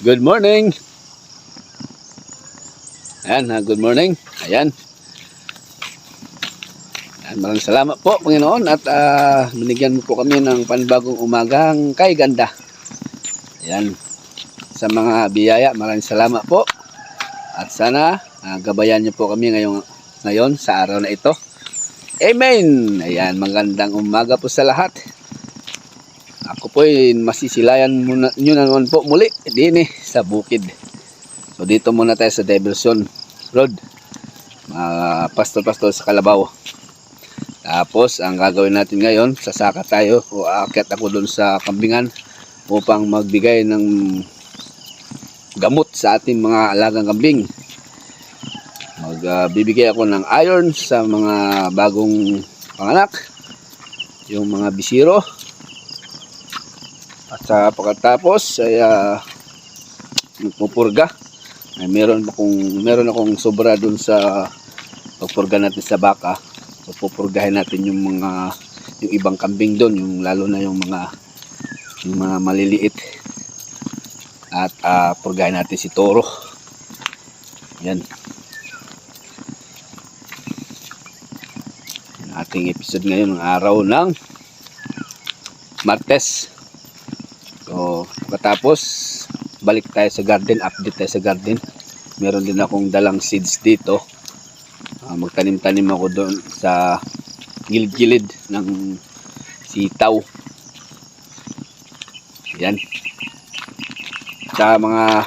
Good morning. Ayan, ah, good morning. Ayan. Ayan, maraming salamat po, Panginoon, at ah, binigyan mo po kami ng panibagong umagang kay ganda. Ayan. Sa mga biyaya, maraming salamat po. At sana, ah, gabayan niyo po kami ngayong, ngayon sa araw na ito. Amen! Ayan, magandang umaga po sa lahat. Ako po ay masisilayan muna, nyo na naman po muli din eh, sa bukid. So dito muna tayo sa Devilson Road. Mga pastor-pastor sa Kalabaw. Tapos ang gagawin natin ngayon, sasaka tayo o aakyat ako doon sa kambingan upang magbigay ng gamot sa ating mga alagang kambing. Magbibigay ako ng iron sa mga bagong panganak, yung mga bisiro, at sa pagkatapos ay uh, magpupurga. Ay meron akong meron akong sobra dun sa pagpurga natin sa baka. Pupurgahin natin yung mga yung ibang kambing doon, yung lalo na yung mga yung mga maliliit. At uh, purgahin natin si Toro. Yan. Ang ating episode ngayon ng araw ng Martes. Pagkatapos, balik tayo sa garden, update tayo sa garden. Meron din akong dalang seeds dito. Ah, magtanim-tanim ako doon sa gilid-gilid ng sitaw. Yan. Sa mga,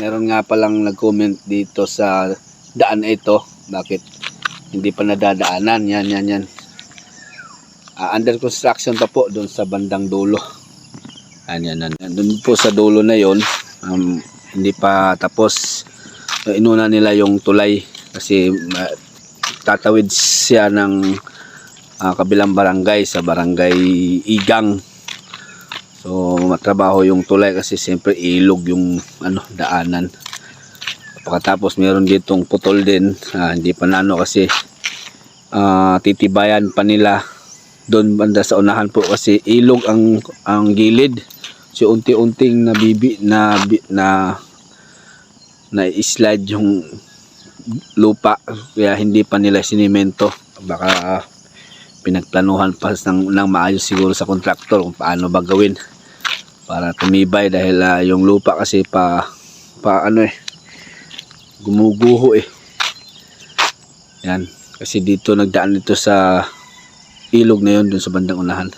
meron nga palang nag-comment dito sa daan na ito. Bakit hindi pa nadadaanan? Yan, yan, yan. Ah, under construction pa po doon sa bandang dulo. Ayan, yan, yan. Doon po sa dulo na yon um, hindi pa tapos uh, inuna nila yung tulay kasi uh, tatawid siya ng uh, kabilang barangay sa barangay Igang. So matrabaho yung tulay kasi siyempre ilog yung ano daanan. Pagkatapos meron ditong putol din, ah, hindi pa nano kasi ah, titibayan pa nila doon banda sa unahan po kasi ilog ang ang gilid so unti-unting nabibi na na na slide yung lupa. Kaya hindi pa nila sinimento. Baka pinagplanuhan pa ng, ng maayos siguro sa kontraktor kung paano ba gawin para tumibay dahil ah, yung lupa kasi pa pa ano eh gumuguho eh. Yan. Kasi dito nagdaan dito sa ilog na yun dun sa bandang unahan.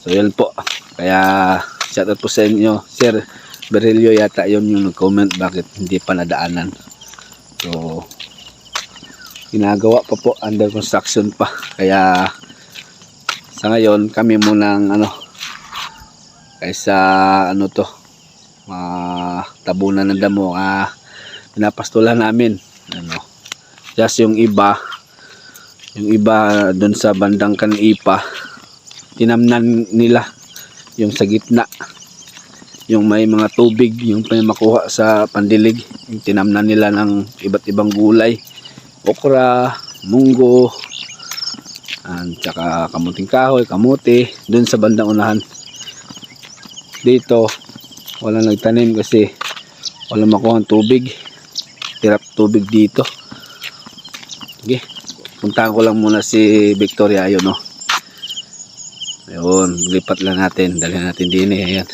So yan po. Kaya shout out po sa inyo. Sir Berilio yata yun yung nag-comment bakit hindi pa nadaanan. So ginagawa pa po under construction pa. Kaya sa ngayon kami munang ano kaysa ano to uh, tabunan ng damo ah pinapastulan namin. Ano just yung iba yung iba doon sa bandang kanipa tinamnan nila yung sa gitna. Yung may mga tubig yung may makuha sa pandilig. Yung tinamnan nila ng iba't ibang gulay. Okra, munggo at saka kamuting kahoy, kamuti doon sa bandang unahan. Dito walang nagtanim kasi walang makuha ang tubig. Tirap tubig dito. Sige puntahan ko lang muna si Victoria ayun no ayun lipat lang natin dalhin natin din eh ayan.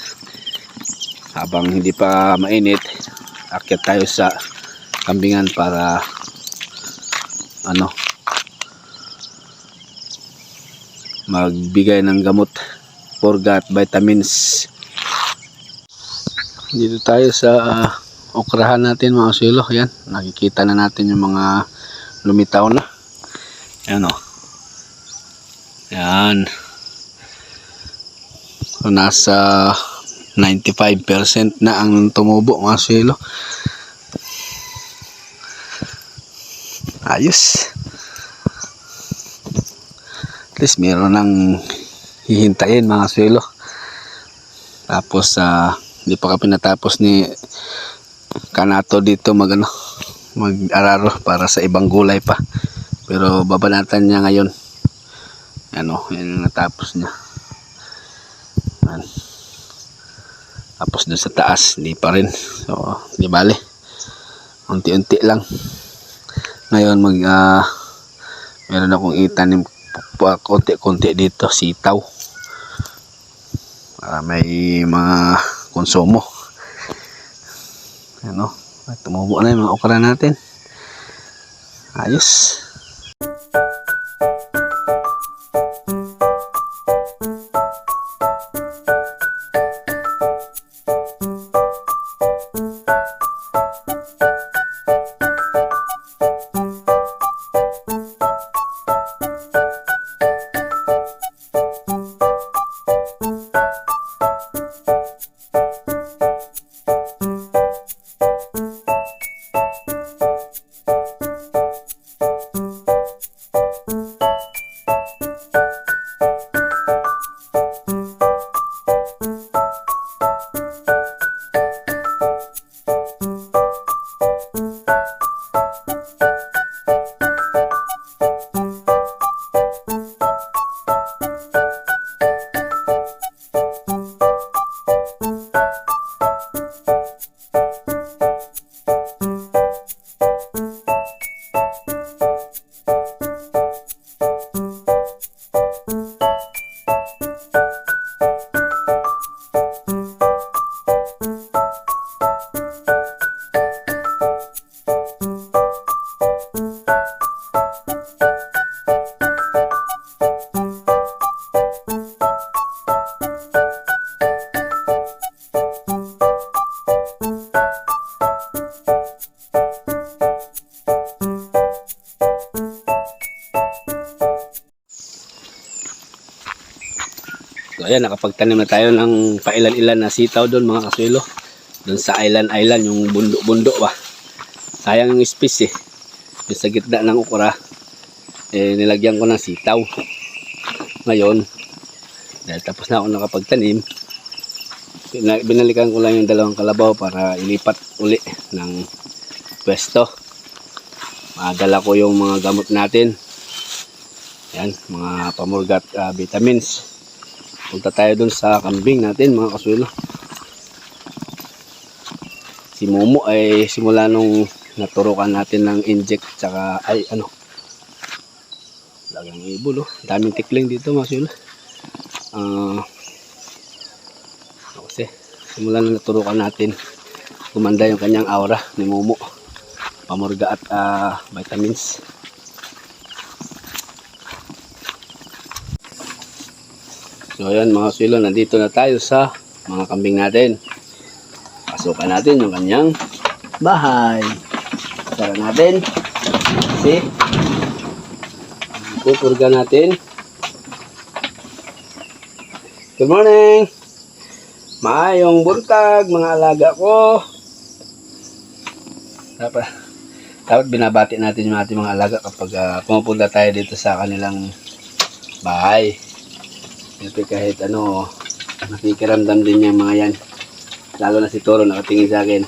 Habang hindi pa mainit akyat tayo sa kambingan para ano magbigay ng gamot at vitamins. Dito tayo sa ah, okrahan natin mga silo yan nakikita na natin yung mga lumitaw na. Yan o yan so, nasa 95% na ang tumubo mga silo ayos. At least meron ng hihintayin mga silo tapos sa hindi pa kami natapos ni kanato dito mag ano, mag araro para sa ibang gulay pa. Pero babanatan niya ngayon. Ano yan ang natapos niya Tapos doon sa taas, hindi pa rin. So, di bale. Unti-unti lang. Ngayon, mag, ah, meron akong itanim konti-konti dito, sitaw. Para may mga konsumo. Ano, tumubo na yung mga okra natin. Ayos. Ayan, nakapagtanim na tayo ng pailan-ilan na sitaw doon mga kasuelo. Doon sa island island, yung bundok-bundok ba. Sayang yung space eh. Yung sa gitna ng ukra, eh, nilagyan ko ng sitaw. Ngayon, dahil tapos na ako nakapagtanim, bina- binalikan ko lang yung dalawang kalabaw para ilipat uli ng pwesto. Madala ko yung mga gamot natin. Yan, mga pamurgat ah, vitamins. Punta tayo dun sa kambing natin mga kasuelo. Si Momo ay simula nung naturukan natin ng inject tsaka ay ano. Lagang ibol oh. Daming tikling dito mga kasuelo. Ah. kasi simula nung naturukan natin gumanda yung kanyang aura ni Momo. Pamurga at ah, vitamins. So ayan mga silo, nandito na tayo sa mga kambing natin. Pasukan natin yung kanyang bahay. Tara natin. Kasi pupurga natin. Good morning! Maayong buntag mga alaga ko. Dapat, dapat binabati natin yung ating mga alaga kapag ah, pumupunta tayo dito sa kanilang bahay. Siyempre kahit ano, nakikiramdam din yung mga yan. Lalo na si Toro nakatingin sa akin.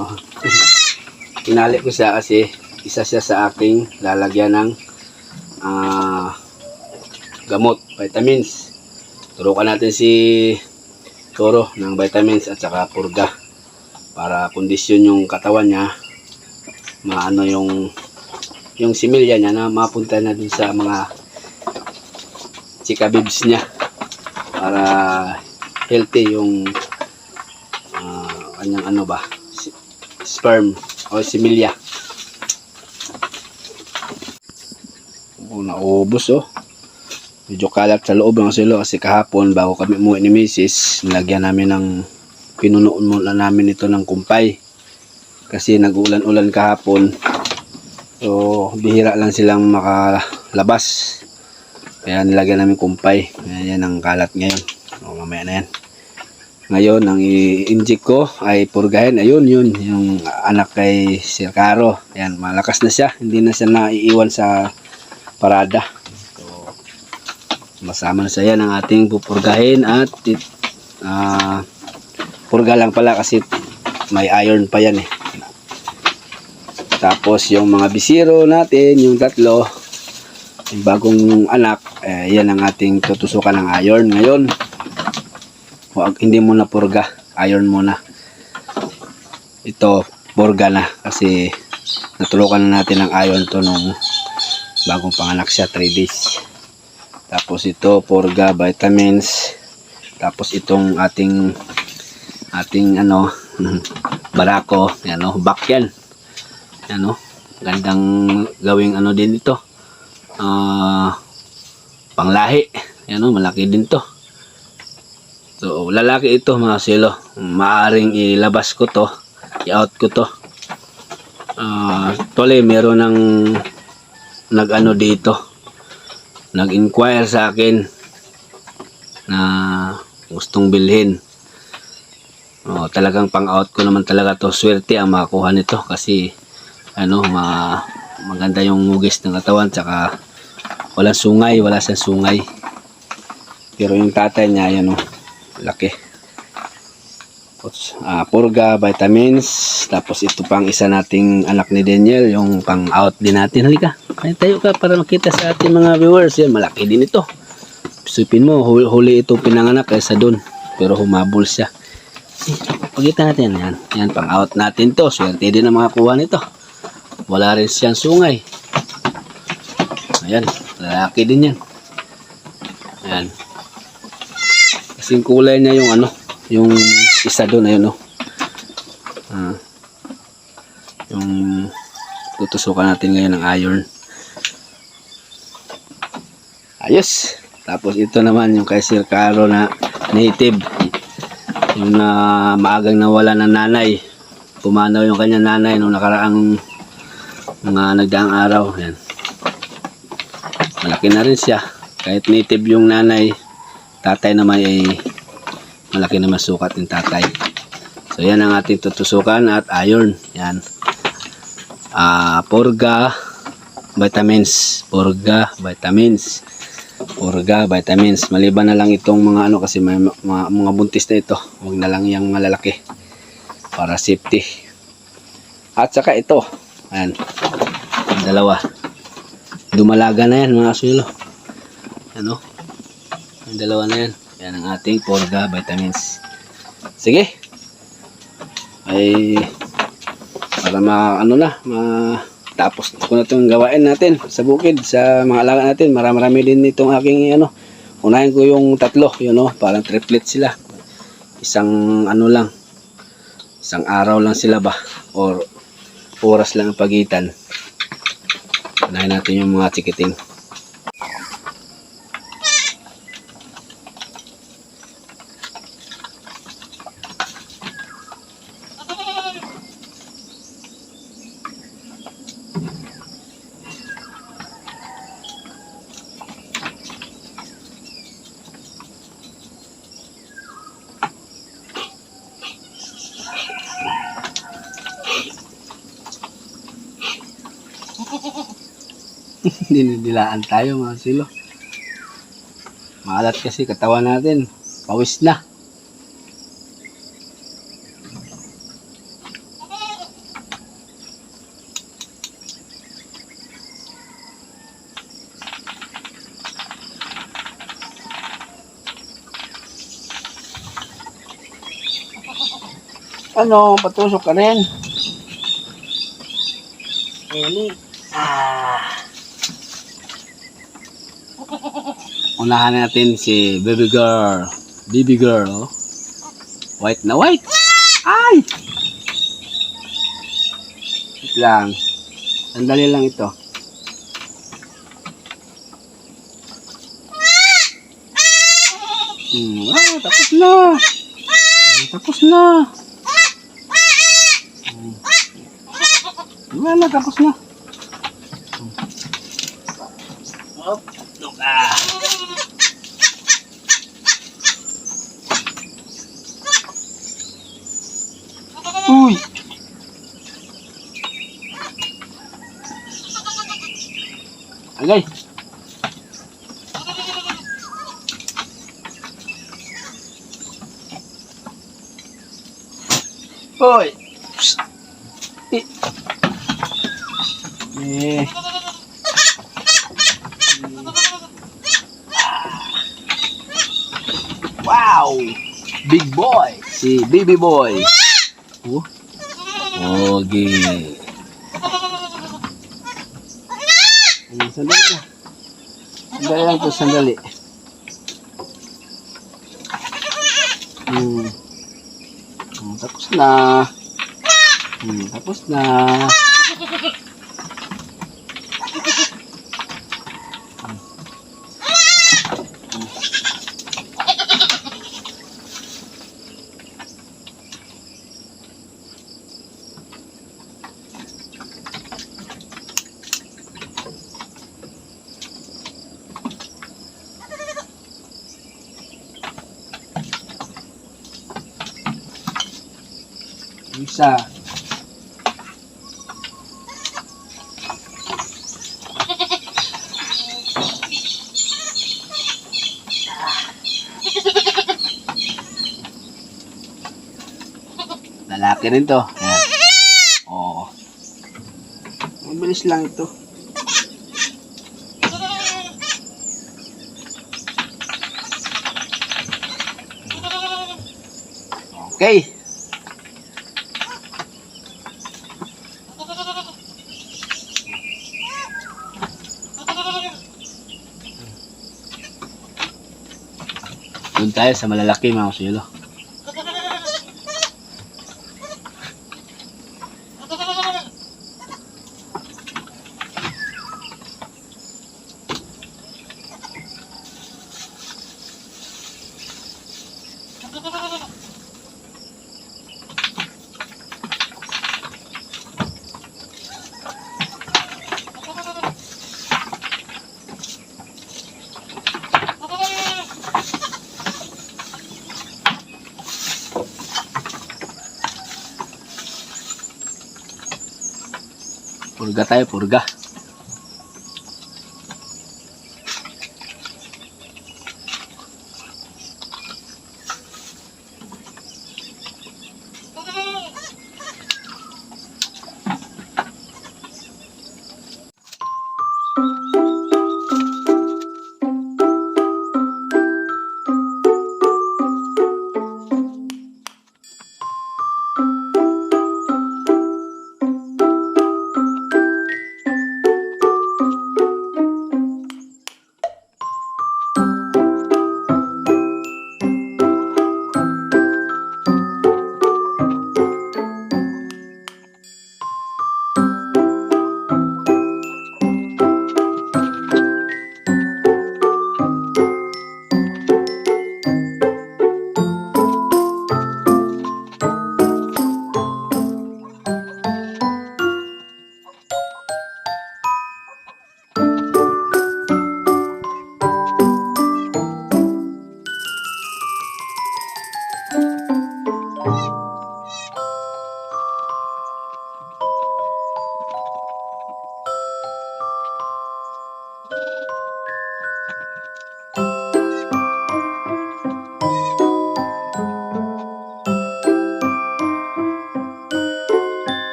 Oh. Pinali ko siya kasi isa siya sa aking lalagyan ng ah, gamot, vitamins. Turukan natin si Toro ng vitamins at saka purga para kondisyon yung katawan niya maano yung yung similya niya na mapunta na dun sa mga chika bibs niya para healthy yung ah, kanyang ano ba sperm o similya. Oh, naubos oh. Medyo kalat sa loob ng silo kasi kahapon bago kami umuwi ni Mrs. nilagyan namin ng pinunoon muna namin ito ng kumpay. Kasi nag-ulan-ulan kahapon. So bihira lang silang makalabas kaya nilagyan namin kumpay. Ayan yan ang kalat ngayon. O, mamaya na yan. Ngayon, ang i-inject ko ay purgahin. Ayun, yun. Yung anak kay Sir Caro. Ayan, malakas na siya. Hindi na siya naiiwan sa parada. So, masama na siya yan ang ating pupurgahin at ah, purga lang pala kasi may iron pa yan eh. Tapos yung mga bisiro natin, yung tatlo, yung bagong anak, eh, yan ang ating tutusukan ng iron ngayon. Huwag hindi mo na purga iron muna. Ito, borga na kasi natulukan na natin ng iron to nung bagong panganak siya 3 days. Tapos ito, porga, vitamins. Tapos itong ating ating ano, barako, yan o, back yan. Yan o, gandang gawing ano din ito. Ah, panglahi. Yan o, malaki din to. So, lalaki ito mga silo. Maaring ilabas ko to. I-out ko to. Ah, tole, meron ng nag-ano dito. Nag-inquire sa akin na gustong bilhin. Oh, talagang pang-out ko naman talaga to. Swerte ang makakuha nito kasi ano, ma maganda yung hugis ng katawan tsaka walang sungay, wala siyang sungay. Pero yung tatay niya, yan oh, laki. Tapos, ah, purga, vitamins, tapos ito pang isa nating anak ni Daniel, yung pang-out din natin. Halika, kaya tayo ka para makita sa ating mga viewers. Yan, malaki din ito. Isipin mo, huli, huli ito pinanganak kaysa doon. Pero humabol siya. Eh, Pagkita natin yan. Yan, pang-out natin to. Swerte din ang makakuha nito. Wala rin siyang sungay. Ayan, lalaki din yan. Ayan. Kasing kulay niya yung ano, yung isa doon, ayun oh. Ah. yung tutusukan natin ngayon ng iron. Ayos. Tapos ito naman yung kay Sir Caro na native. Yung na maagang nawala ng nanay. Pumanaw yung kanya nanay nung nakaraang mga nagdaang araw. Yan. Malaki na rin siya. Kahit native yung nanay, tatay naman ay malaki naman sukat ng tatay. So yan ang ating tutusukan at iron. Yan. Ah, porga, vitamins. Porga, vitamins. Porga, vitamins. Maliban na lang itong mga ano kasi may mga, mga buntis na ito. Huwag na lang yung malalaki. Para safety. At saka ito. Ayan. Dalawa. Dumalaga na yan mga sulo. Ano? Yung dalawa na yan. Yan ang ating porga vitamins. Sige. Ay para ma ano na, ma tapos ko na itong gawain natin sa bukid, sa mga alaga natin. Marami-rami din itong aking ano. Unahin ko yung tatlo, yun know, parang triplet sila. Isang ano lang, isang araw lang sila ba? Or oras lang ang pagitan. Unahin natin yung mga chikiting. Dinidilaan tayo mga silo. Maalat kasi katawan natin. Pawis na. Ano, patusok ka rin. Eli. Ah. Unahan natin si baby girl. Baby girl. oh. White na white. Ay! Wait lang. Sandali lang ito. Hmm, ah, tapos na. Ah, tapos na. Hmm. Wala tapos na. Agay! Hoy! Eh! Eh! Wow! Big boy. Si baby boy. Oh. Okay. Ay, Sandali na. Sandali lang to, sandali. Hmm. Hmm, tapos na. Hmm, tapos na. Isa. Lalaki rin to. Yan. Oo. Mabilis lang ito. Okay. Doon tayo sa malalaki mga kusyelo. Purga tayo, purga.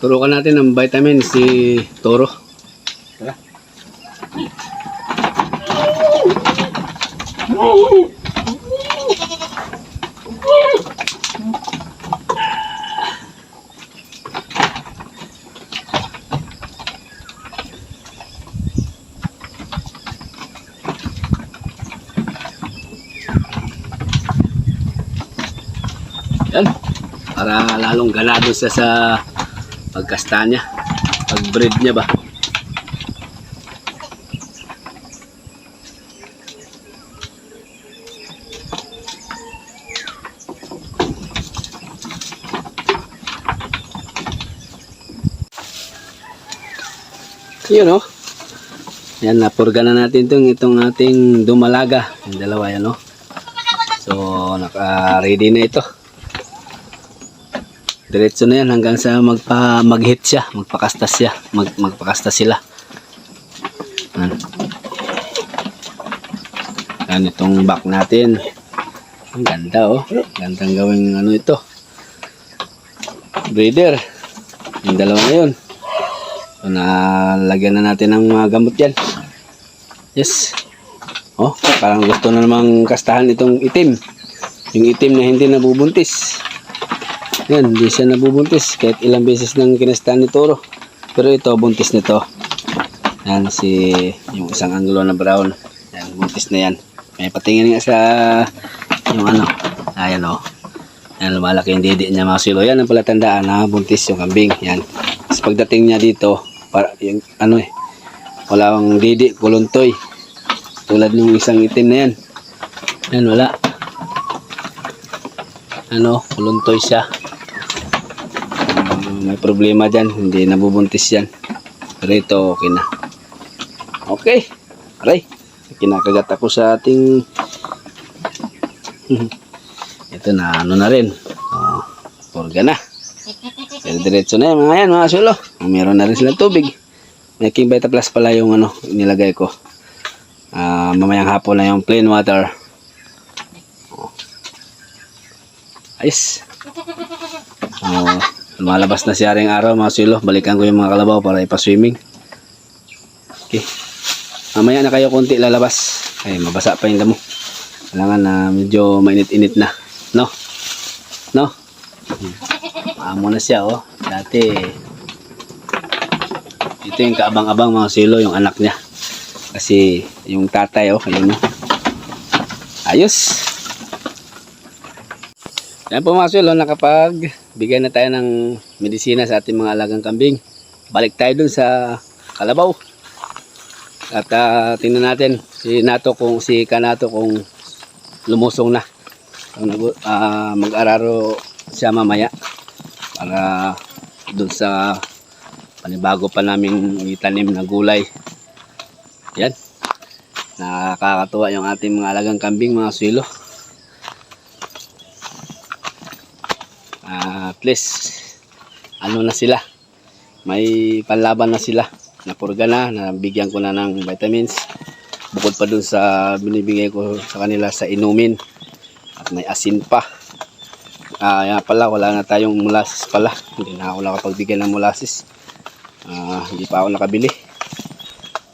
Turukan natin ng vitamin si Toro. Tara. Yan. Para lalong ganado siya sa pagkasta niya. Pag-breed niya ba. Yun oh. Yan, napurga na natin itong, itong ating dumalaga. Yung dalawa yan oh. So, naka-ready na ito. Diretso na yan hanggang sa magpa mag-hit siya, magpakastas siya, mag magpakastas sila. Yan. Yan itong back natin. Ang ganda oh. Gandang gawing ano ito. Breeder. Yung dalawa na yun. So, nalagyan na natin ng mga gamot yan. Yes. Oh, parang gusto na namang kastahan itong itim. Yung itim na hindi nabubuntis. Yan, hindi siya nabubuntis kahit ilang beses nang kinastahan ni Toro. Pero ito, buntis nito. Yan, si yung isang angulo na brown. Yan, buntis na yan. May patingin nga sa yung ano. Ayan o. Oh. Yan, lumalaki yung didi niya mga silo. Yan ang palatandaan na buntis yung kambing. Yan. Tapos pagdating niya dito, para, yung ano eh, wala akong didi, kuluntoy. Tulad ng isang itim na yan. Yan, wala. Ano, kuluntoy siya. May problema dyan, hindi nabubuntis yan. Pero ito, okay na. Okay. Aray, kinakagat ako sa ating... ito na, ano na rin. Oh, purga na. Pero diretso na yan, mga yan, mga sulo. Meron na rin silang tubig. May King Vita Plus pala yung ano, nilagay ko. Ah, mamayang hapon na yung plain water. Oh. Ayos. Oh, lumalabas na si Aring Araw mga silo. Balikan ko yung mga kalabaw para ipaswimming. Okay. Mamaya na kayo konti lalabas. Ay, mabasa pa yung damo. Kailangan na medyo mainit-init na. No? No? Amo na siya, oh. Dati, ito yung kaabang-abang mga silo, yung anak niya. Kasi, yung tatay, oh, ayun, oh. Ayos. Yan po mga silo, nakapag bigay na tayo ng medisina sa ating mga alagang kambing. Balik tayo dun sa kalabaw. At ah, tingnan natin si Nato kung si Kanato kung lumusong na. Ah, mag-araro siya mamaya para dun sa panibago pa naming itanim na gulay. Yan. Nakakatuwa yung ating mga alagang kambing mga swilo. At least ano na sila. May panlaban na sila. Napurga na, nabigyan ko na ng vitamins. Bukod pa dun sa binibigay ko sa kanila sa inumin. At may asin pa. Ah, yan pala, wala na tayong molasses pala. Hindi na ako nakapagbigay ng molasses. Ah, hindi pa ako nakabili.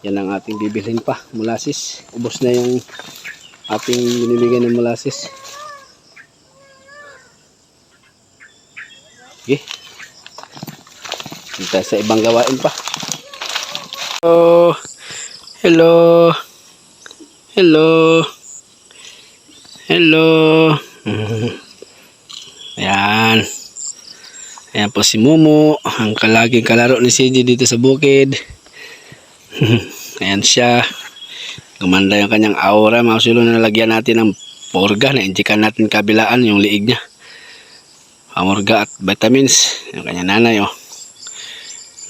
Yan ang ating bibilhin pa, molasses. Ubos na yung ating binibigay ng molasses. Okay. Kita sa ibang gawain pa. Hello. Hello. Hello. Hello. Ayan. Ayan po si Momo, ang kalaging kalaro ni CJ dito sa bukid. Ayan siya. Gumanda yung kanyang aura. Mga sulo na nalagyan natin ng porga. Na-injikan natin kabilaan yung liig niya. Amorga at vitamins. Yung kanyang nanay, oh.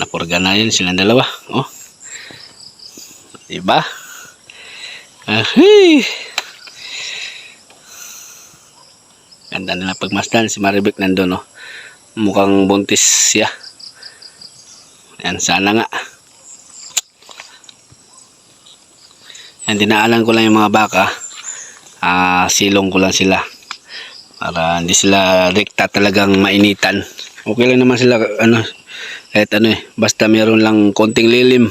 Napurga na yun silang dalawa, oh. Diba? Ahay! Ganda nila pagmasdan. Si Maribek nandun, oh. Mukhang buntis siya. Yan, sana nga. Yan, dinaalan ko lang yung mga baka. Ah, silong ko lang sila. Para hindi sila rekta talagang mainitan. Okay lang naman sila, ano, Kahit ano eh, basta meron lang konting lilim.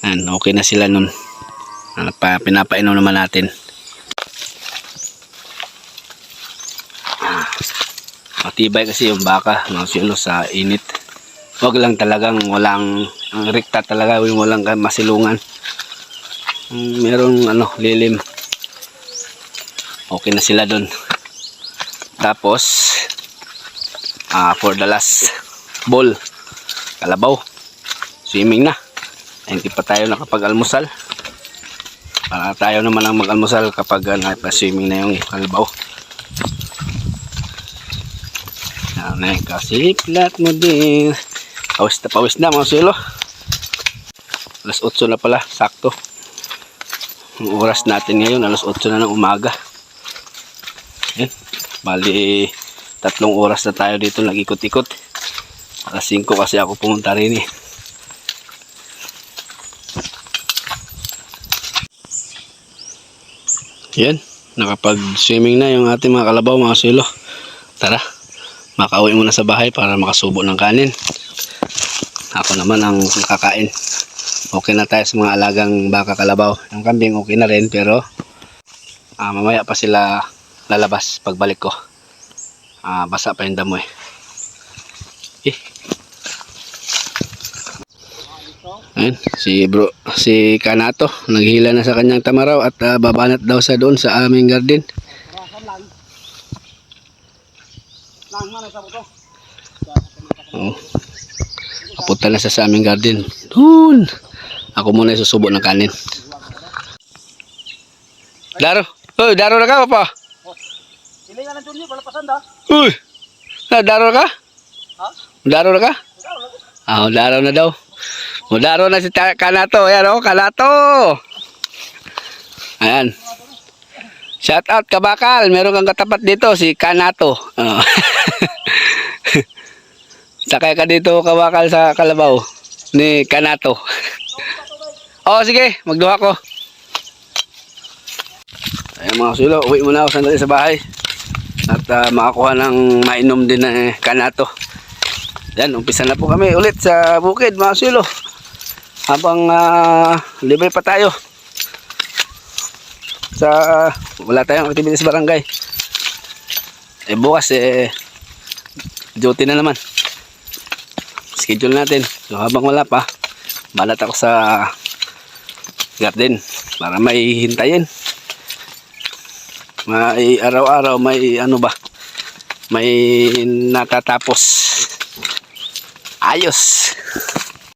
Yan, okay na sila nun. Ano pa, pinapainom naman natin. Matibay kasi yung baka, no, sino sa init. Wag lang talagang walang, ang rekta talaga, yung walang masilungan. Merong ano, lilim. Okay na sila dun. Tapos, ah for the last ball, kalabaw, swimming na. Hindi pa tayo nakapag-almusal. Para tayo naman ang mag-almusal kapag uh, swimming na yung kalabaw. Yan na, kasiplat mo din. Pawis na pawis na mga silo. Alas 8 na pala, sakto. Ang oras natin ngayon, alas 8 na ng umaga. Bali, tatlong oras na tayo dito nag-ikot-ikot. Alas 5 kasi ako pumunta rin eh. Yan. Nakapag-swimming na yung ating mga kalabaw, mga silo. Tara, makauwi muna sa bahay para makasubo ng kanin. Ako naman ang kakain. Okay na tayo sa mga alagang baka kalabaw. Yung kambing okay na rin pero ah, mamaya pa sila lalabas pagbalik ko. Ah, basa pa yung damo eh. Eh. Ayun, si bro, si Kanato, naghila na sa kanyang tamaraw at ah, babanat daw sa doon sa aming garden. Oo. Papunta na siya sa aming garden. Doon. Ako muna susubo ng kanin. Daro. Uy, daro na ka pa. Sila nga nandun yun, palapasan da. Uy. Na, daro na ka? Ha? Daro na ka? Ah, daro na daw. Daro na si Kanato. Ayan oh, Kanato. Ayan. Shout out Kabakal. Meron kang katapat dito si Kanato. Oh. Sakay ka dito Kabakal sa Kalabaw ni Kanato. oh, sige, magduha ko. Ayan mga sulo, uwi muna ako sandali sa bahay. At ah, makakuha ng mainom din na eh, Kanato. Yan, umpisa na po kami ulit sa bukid mga sulo. Habang ah, libre pa tayo. Sa wala tayong activity sa barangay. Eh bukas eh duty na naman. Schedule natin. So habang wala pa, balat ako sa garden para may hintayin. May araw-araw may ano ba? May natatapos. Ayos.